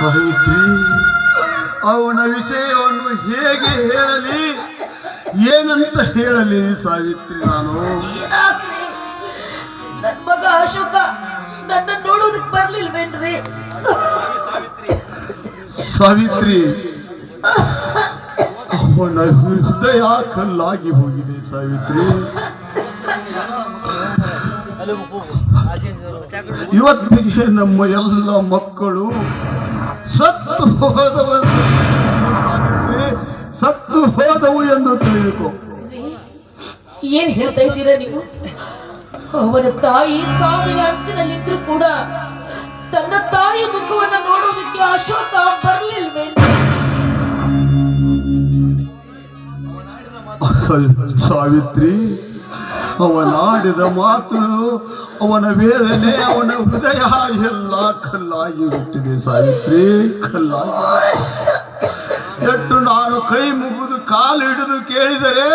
ಸಾವಿತ್ರಿ ಅವನ ವಿಷಯವನ್ನು ಹೇಗೆ ಹೇಳಲಿ ಏನಂತ ಹೇಳಲಿ ಸಾವಿತ್ರಿ ನಾನು? ಏನಾಗ್ಲಿ ನನ್ ಮಗ ಅಶೋಕ ನನ್ನ ನೋಡೋದಕ್ ಬರ್ಲಿಲ್ವೇನ್ರಿ? ಸಾವಿತ್ರಿ ಅವನ ಹೃದಯ ಕಲ್ಲಾಗಿ ಹೋಗಿದೆ ಸಾವಿತ್ರಿ. ಇವತ್ತಿಗೆ ನಮ್ಮ ಎಲ್ಲ ಮಕ್ಕಳು ಸತ್ತು ಹೋದವಂತೆ ಸತ್ತು ಹೋದವು ಎಂದು ತಿಳಿಯಿತು ಏನ್ ಹೇಳ್ತಾ ಇದ್ದೀರಾ ನೀವು? ಅವನ ತಾಯಿ ಸಾವಿನ ಅಂಚಿನಲ್ಲಿದ್ರು ಕೂಡ ತನ್ನ ತಾಯಿ ಮುಖವನ್ನು ನೋಡೋದಕ್ಕೆ ಅಶೋಕ ಬರಲಿಲ್ವೇ? ಸಾವಿತ್ರಿ. ಅವನಾಡಿದ ಮಾತು ಅವನ ವೇದನೆ, ಅವನ ಹೃದಯ ಎಲ್ಲ ಕಲ್ಲಾಗಿ ಬಿಟ್ಟಿದೆ ಸಾವಿತ್ರಿ, ಕಲ್ಲಾಗಿ. ಎಷ್ಟು ನಾನು ಕೈ ಮುಗಿದು ಕಾಲು ಹಿಡಿದು ಕೇಳಿದರೆ,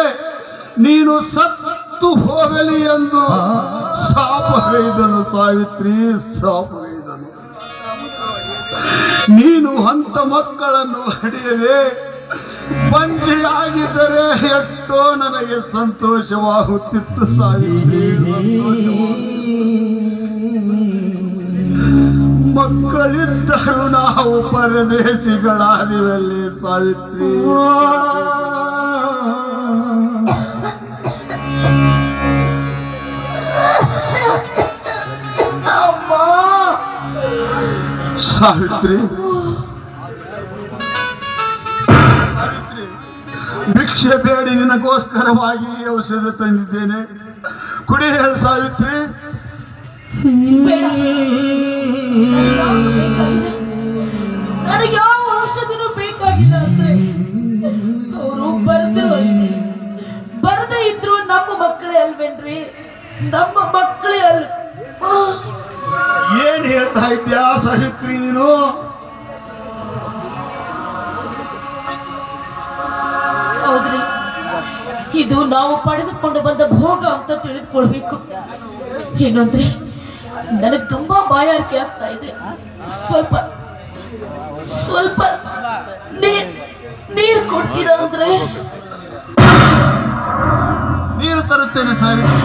ನೀನು ಸತ್ತು ಹೋಗಲಿ ಎಂದು ಶಾಪಗೈದನು ಸಾವಿತ್ರಿ ಶಾಪಗೈದನು ನೀನು ಹಂತ ಮಕ್ಕಳನ್ನು ಹಡಿಯದೆ ಬಂಜೆಯಾಗಿದ್ದರೆ ಎಷ್ಟೋ ನನಗೆ ಸಂತೋಷವಾಗುತ್ತಿತ್ತು ಸಾವಿತ್ರಿ ಮಕ್ಕಳಿದ್ದರೂ ನಾವು ಪರದೇಶಿಗಳಾದಿವಲ್ಲಿ ಸಾವಿತ್ರಿ. ಸಾವಿತ್ರಿ ಭಿಕ್ಷೆ ಬೇಡಿ ನಿನಗೋಸ್ಕರವಾಗಿ ಔಷಧ ತಂದಿದ್ದೇನೆ. ಕುಡಿ ಹೇಳ ಸಾವಿತ್ರಿ. ಯಾವ ಔಷಧಿನೂ ಬೇಕಾಗಿಲ್ಲ ಅವರು ಬರ್ದ್ರು ಅಷ್ಟೇ ಬರ್ದೇ ಇದ್ರು ನಮ್ಮ ಮಕ್ಕಳೇ ಅಲ್ವೇನ್ರಿ? ನಮ್ಮ ಮಕ್ಕಳೇ ಅಲ್ ಏನ್ ಹೇಳ್ತಾ ಇದ್ಯಾ ಸಾವಿತ್ರಿ ನೀನು? ಇದು ನಾವು ಪಡೆದುಕೊಂಡು ಬಂದ ಭೋಗ ಅಂತ ತಿಳಿದುಕೊಳ್ಬೇಕು. ಏನಂದ್ರೆ ನನಗೆ ತುಂಬಾ ಬಾಯಾರಿಕೆ ಆಗ್ತಾ ಇದೆ. ಸ್ವಲ್ಪ ಸ್ವಲ್ಪ ನೀರು ಕೊಡ್ತೀರಾ ಅಂದ್ರೆ? ನೀರು ತರುತ್ತೇನೆ ಸಾವಿತ್ರಿ